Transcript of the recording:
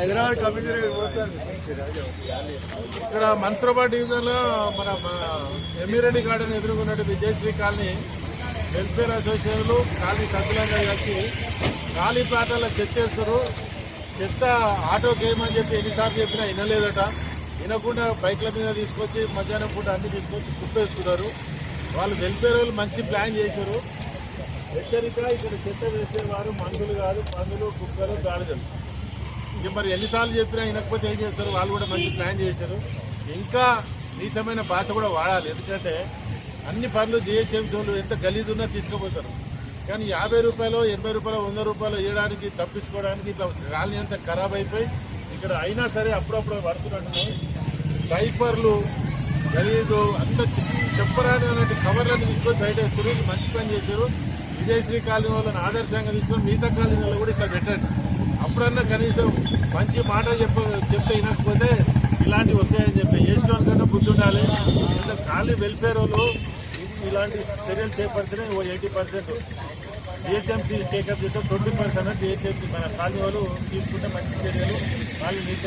Hyderabad commissioner ఇక్కడ మన్సూరాబాద్ డివిజన్లో మన ఎమ్మిరెడ్డి గార్డెన్ ఎదుర్కొన్నట్టు విజయశ్రీ కాలనీ వెల్ఫేర్ అసోసియేషన్లు కాలనీ సభ్యులంగా కలిసి ఖాళీ ప్లాట్ల చెత్త వేస్తారు చెత్త ఆటోకి వేయమని చెప్పి ఎన్నిసార్లు చెప్పినా వినలేదట. వినకుండా బైక్ల మీద తీసుకొచ్చి మధ్యాహ్నం పూట అన్ని తీసుకొచ్చి కుప్పేస్తున్నారు. వాళ్ళు వెల్ఫేర్ వాళ్ళు మంచి ప్లాన్ చేశారు. హెచ్చరిక ఇక్కడ చెత్త వేసేవారు మందులు కాదు పందులు కుక్కలు గాడిదలు. మరి ఎన్నిసార్లు చెప్పినా వినకపోతే ఏం చేస్తారు? వాళ్ళు కూడా మంచి ప్లాన్ చేశారు. ఇంకా నీచమైన భాష కూడా వాడాలి. ఎందుకంటే అన్ని పనులు జిహెచ్ఎంసీ వాళ్ళు ఎంత గలీజు ఉన్నా తీసుకుపోతారు. కానీ యాభై రూపాయలు ఎనభై రూపాయలు వంద రూపాయలు ఇవ్వడానికి తప్పించుకోవడానికి ఇట్లా కాలనీ అంత ఖరాబ్ అయిపోయి ఇక్కడ అయినా సరే అప్పుడప్పుడు పడుతున్నట్టున్నాయి. డైపర్లు గలీజు అంత చి- చెప్పరాని అన్నట్టు కవర్లను తీసుకొని బయట వేస్తారు మంచి పని చేశారు. విజయశ్రీ కాలనీ వాళ్ళని ఆదర్శంగా తీసుకొని మిగతా కాలనీ వాళ్ళు కూడా ఇట్లా పెట్టండి. ఎప్పుడన్నా కనీసం మంచి మాట చెప్ప చెప్తే వినకపోతే ఇలాంటివి వస్తాయని చెప్పి చేసిన కన్నా బుద్ధి ఉండాలి ఇంత ఖాళీ వెల్ఫేర్ వాళ్ళు ఇలాంటి చర్యలు చేపడితేనే ఓ eighty percent GHMC take up చేస్తే ట్వంటీ పర్సెంట్ జిహెచ్ఎంసీ మన కాలనీ వాళ్ళు తీసుకుంటే మంచి చర్యలు వాళ్ళు నీట్